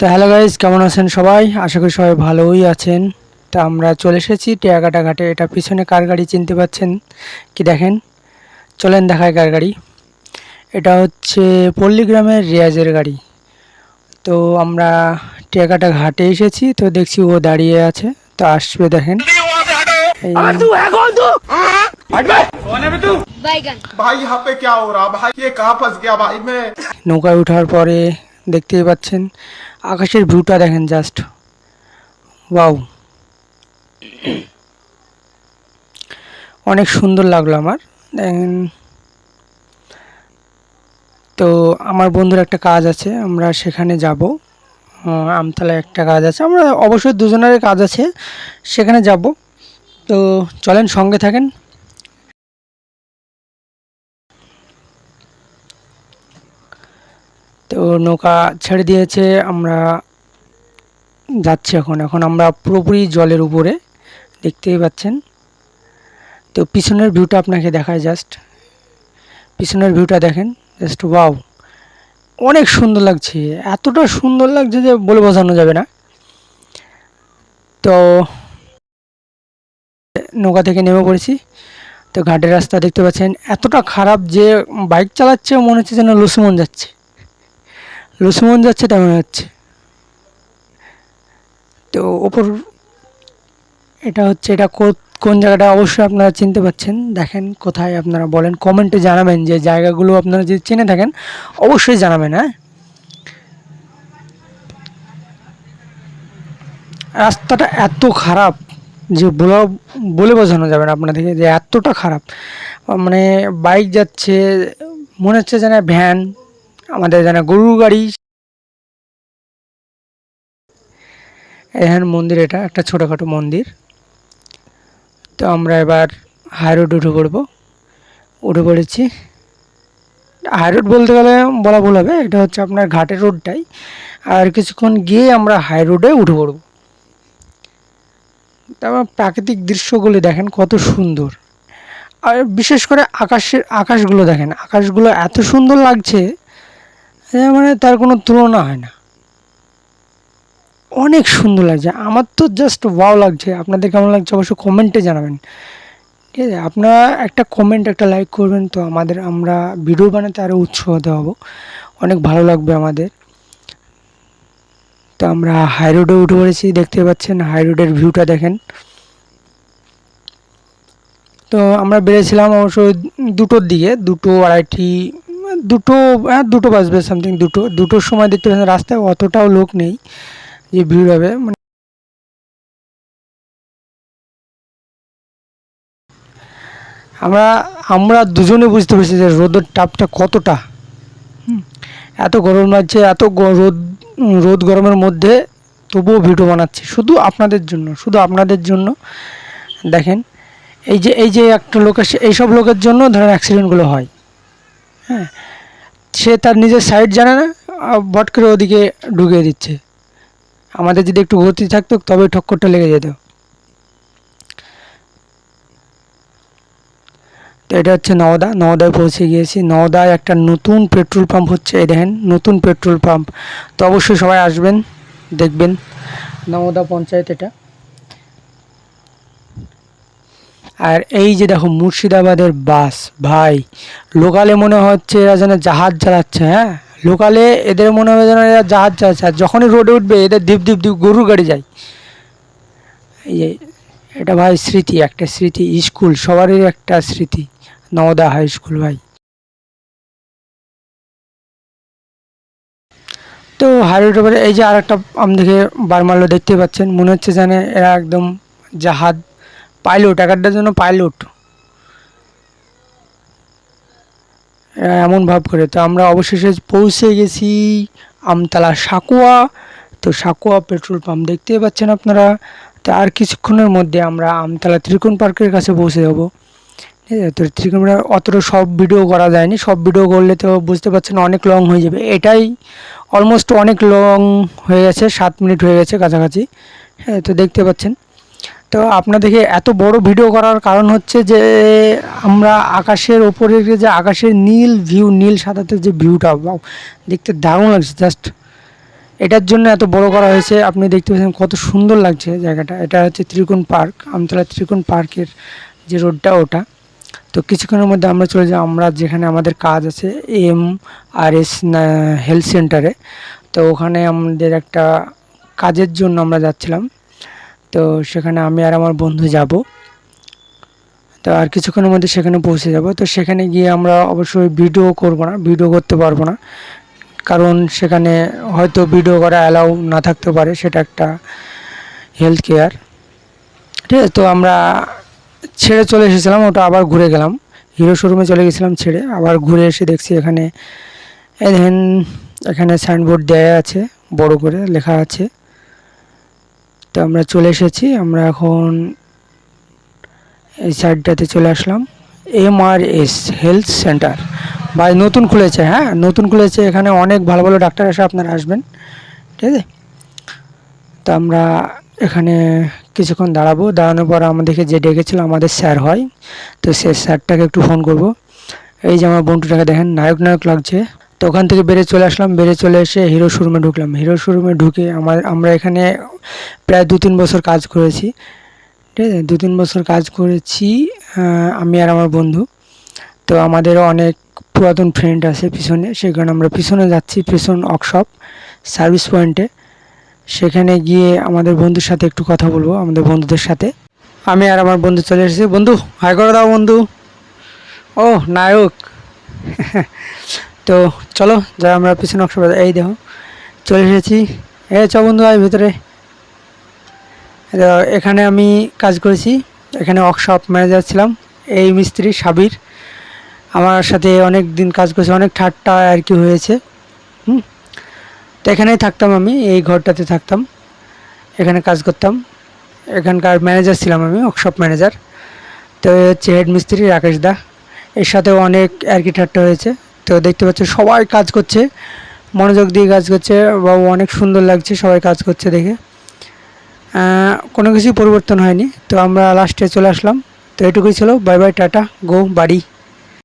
তো hello guys কেমন আছেন সবাই? আশা করি সবাই ভালোই আছেন। তা আমরা চলে এসেছি টিয়াকাটা ঘাটে। এটা পিছনে কার গাড়ি চিনতে পাচ্ছেন? কি দেখেন? চলেন দেখায় কার গাড়ি। এটা হচ্ছে পল্লীগ্রামের রিয়াজের গাড়ি। তো আমরা টিয়াকাটা ঘাটে এসেছি তো দেখছি ও দাঁড়িয়ে আছে। তো আসবে দেখেন। নৌকায় উঠার পরে দেখতেই পাচ্ছেন। আকাশের ভিউটা দেখেন জাস্ট ওয়াও অনেক সুন্দর লাগল আমার। দেখেন। তো আমার বন্ধুর একটা কাজ আছে, আমরা সেখানে যাব। আমতলায় একটা কাজ আছে। আমরা অবশ্যই দুজনের কাজ আছে, সেখানে যাব। তো চলেন সঙ্গে থাকেন। তো নৌকা ছেড়ে দিয়েছে, আমরা যাচ্ছি এখন। এখন আমরা পুরোপুরি জলের উপরে, দেখতেই পাচ্ছেন। তো পিছনের ভিউটা আপনাকে দেখায় জাস্ট পিছনের ভিউটা দেখেন জাস্ট ওয়াও অনেক সুন্দর লাগছে। এতটা সুন্দর লাগছে যে বলে বোঝানো যাবে না। তো নৌকা থেকে নেমে পড়েছি। তো ঘাটের রাস্তা দেখতে পাচ্ছেন, এতটা খারাপ যে বাইক চালাচ্ছে, মনে হচ্ছে যেন লুসুমন যাচ্ছে। লুসুমন যাচ্ছে তেমন হচ্ছে তো ওপর, এটা হচ্ছে, এটা কোন জায়গাটা অবশ্যই আপনারা চিনতে পাচ্ছেন। দেখেন কোথায় আপনারা বলেন, কমেন্টে জানাবেন যে জায়গাগুলো আপনারা যদি চিনে থাকেন, অবশ্যই জানাবেন হ্যাঁ? রাস্তাটা এত খারাপ যে বলা, বলে বোঝানো যাবে না আপনাদেরকে যে এতটা খারাপ। মানে বাইক যাচ্ছে, মনে হচ্ছে যেন ভ্যান আমাদের যেন গরুর গাড়ি। এখানে মন্দির এটা, একটা ছোটোখাটো মন্দির। তো আমরা এবার হাই রোড উঠে পড়ব। উঠে পড়েছি। হাই রোড বলতে গেলে বলা ভুল হবে, এটা হচ্ছে আপনার ঘাটের রোডটাই আর কিছুক্ষণ গিয়ে আমরা হাই রোডে উঠে পড়ব। তারপর প্রাকৃতিক দৃশ্যগুলি দেখেন কত সুন্দর। আর বিশেষ করে আকাশের, আকাশগুলো দেখেন, আকাশগুলো এত সুন্দর লাগছে মানে তার কোনো তুলনা হয় না। অনেক সুন্দর লাগছে। আমার তো জাস্ট ওয়াও লাগছে। আপনাদের কেমন লাগছে অবশ্যই কমেন্টে জানাবেন। ঠিক আছে? আপনারা একটা কমেন্ট একটা লাইক করবেন তো আমাদের, আমরা ভিডিও বানাতে আরও উৎসাহ হব। অনেক ভালো লাগবে আমাদের। তো আমরা হাই রোডে উঠে পড়েছি, দেখতে পাচ্ছেন হাই রোডের ভিউটা দেখেন। তো আমরা বেড়েছিলাম অবশ্য দুটোর দিকে, দুটো আড়াইটি দুটো হ্যাঁ দুটো বাজবে সামথিং দুটো, দুটোর সময় দেখতে পাচ্ছেন রাস্তায় অতটাও লোক নেই যে ভিড় হবে মানে আমরা আমরা দুজনে বুঝতে পারছি যে রোদের তাপটা কতটা। এত গরম লাগছে, এত রোদ রোদ গরমের মধ্যে তবুও ভিডিও বানাচ্ছি, শুধু আপনাদের জন্য, শুধু আপনাদের জন্য। দেখেন, এই যে এই যে একটা লোকের এইসব লোকের জন্য ধরেন অ্যাক্সিডেন্টগুলো হয়। হ্যাঁ সে তার নিজের সাইড জানে না বট করে ওদিকে ঢুকিয়ে দিচ্ছে। আমাদের যদি একটু গতি থাকতো তবে ঠক্করটা লেগে যেত। তো এটা হচ্ছে নওদা নওদায় পৌঁছে গিয়েছি। নওদায় একটা নতুন পেট্রোল পাম্প হচ্ছে, এই দেখেন, নতুন পেট্রোল পাম্প। তো অবশ্যই সবাই আসবেন, দেখবেন। নওদা পঞ্চায়েত এটা। আর এই যে দেখো মুর্শিদাবাদের বাস, ভাই, লোকালে মনে হচ্ছে এরা যেন জাহাজ চালাচ্ছে হ্যাঁ? লোকালে এদের মনে হবে যেন এরা জাহাজ চালাচ্ছে, আর যখনই রোডে উঠবে, এদের ধীপ ধীপ ধীপ গরুর গাড়ি যায়। এই যে, এটা ভাই স্মৃতি, একটা স্মৃতি, স্কুল, সবারই একটা স্মৃতি, নওদা হাই স্কুল, ভাই। তো হাইরোডের পরে এই যে আর একটা আমাদেরকে বারমাল্য দেখতে পাচ্ছেন, মনে হচ্ছে যেন এরা একদম জাহাজ পাইলট, একারটার জন্য পাইলট। এমন ভাব করে। তো আমরা অবশেষে পৌঁছে গেছি আমতলা সাকুয়া। তো সাকুয়া পেট্রোল পাম্প দেখতেই পাচ্ছেন আপনারা। তো আর কিছুক্ষণের মধ্যে আমরা আমতলা ত্রিকোণ পার্কের কাছে পৌঁছে যাব। ঠিক আছে? তো ত্রিকোণ পার্ক অতটা সব ভিডিও করা যায়নি। সব ভিডিও করলে তো বুঝতে পারছেন অনেক লং হয়ে যাবে। এটাই অলমোস্ট অনেক লং হয়ে গেছে, সাত মিনিট হয়ে গেছে কাছাকাছি। হ্যাঁ তো দেখতে পাচ্ছেন। তো আপনাদেরকে এত বড় ভিডিও করার কারণ হচ্ছে যে, আমরা আকাশের ওপরে যে আকাশের নীল ভিউ নীল সাদাতে যে ভিউটা দেখতে দারুণ লাগছে জাস্ট এটার জন্য এত বড় করা হয়েছে। আপনি দেখতে পাচ্ছেন কত সুন্দর লাগছে জায়গাটা। এটা হচ্ছে ত্রিকোণ পার্ক, আমতলা ত্রিকোণ পার্কের যে রোডটা, ওটা। তো কিছুক্ষণের মধ্যে আমরা চলে যাই আমরা যেখানে আমাদের কাজ আছে, এম আর এস হেলথ সেন্টারে তো ওখানে আমাদের একটা কাজের জন্য আমরা যাচ্ছিলাম। তো সেখানে আমি আর আমার বন্ধু যাব। তো আর কিছুক্ষণের মধ্যে সেখানে পৌঁছে যাব। তো সেখানে গিয়ে আমরা অবশ্যই ভিডিও করব না ভিডিও করতে পারব না। কারণ সেখানে হয়তো ভিডিও করা অ্যালাউ না থাকতে পারে, সেটা একটা হেলথ কেয়ার ঠিক আছে, তো আমরা ছেড়ে চলে এসেছিলাম, ওটা আবার ঘুরে গেলাম। হিরো শোরুমে চলে গেছিলাম ছেড়ে, আবার ঘুরে এসে দেখছি এখানে দেখেন, এখানে সাইনবোর্ড দেয়া আছে, বড় করে লেখা আছে। আমরা চলে এসেছি, আমরা এখন এই সাইডটাতে চলে আসলাম। M R S health centre ভাই, নতুন খুলেছে হ্যাঁ? নতুন খুলেছে, এখানে অনেক ভালো ভালো ডাক্তার এসে আপনারা আসবেন। ঠিক আছে? তো আমরা এখানে কিছুক্ষণ দাঁড়াবো। দাঁড়ানোর পর আমাদেরকে যে ডেকেছিল আমাদের স্যার হয়। তো সে স্যারটাকে একটু ফোন করব। এই যে আমার বন্ধুটাকে দেখেন নায়ক নায়ক লাগছে। তো ওখান থেকে বেরিয়ে চলে আসলাম। বেড়ে চলে এসে হিরো শোরুমে ঢুকলাম। হিরো শোরুমে ঢুকে আমার, আমরা এখানে প্রায় দু তিন বছর কাজ করেছি। ঠিক আছে? দু তিন বছর কাজ করেছি আমি আর আমার বন্ধু। তো আমাদের অনেক পুরাতন ফ্রেন্ড আছে পিছনে। সেখানে আমরা পিছনে যাচ্ছি, পিছন ওয়ার্কশপ সার্ভিস পয়েন্টে সেখানে গিয়ে আমাদের বন্ধুর সাথে একটু কথা বলব, আমাদের বন্ধুদের সাথে। আমি আর আমার বন্ধু চলে এসেছি। বন্ধু হাই করে দাও বন্ধু। ও, নায়ক। তো চলো, যা আমরা পিছনে ওয়ার্কশপে এই দেখো, চলে এসেছি। এ চ বন্ধু, আয় ভিতরে। এখানে আমি কাজ করেছি। এখানে ওয়ার্কশপ ম্যানেজার ছিলাম, এই মিস্ত্রি সাবির। আমার সাথে অনেক দিন কাজ করেছে, অনেক ঠাট্টা আর কি হয়েছে। হুম? তো এখানেই থাকতাম আমি, এই ঘরটাতে থাকতাম। এখানে কাজ করতাম। এখানকার ম্যানেজার ছিলাম আমি ওয়ার্কশপ ম্যানেজার তো হচ্ছে হেড মিস্ত্রি রাকেশ দা। এর সাথেও অনেক আর কি ঠাট্টা হয়েছে। তো দেখতে পাচ্ছ সবাই কাজ করছে, মনোযোগ দিয়ে কাজ করছে, বাবু অনেক সুন্দর লাগছে সবাই কাজ করছে দেখে। কোনো কিছুই পরিবর্তন হয়নি, তো আমরা লাস্টে চলে আসলাম। তো এটুকুই ছিল বাই বাই টাটা গো বাড়ি।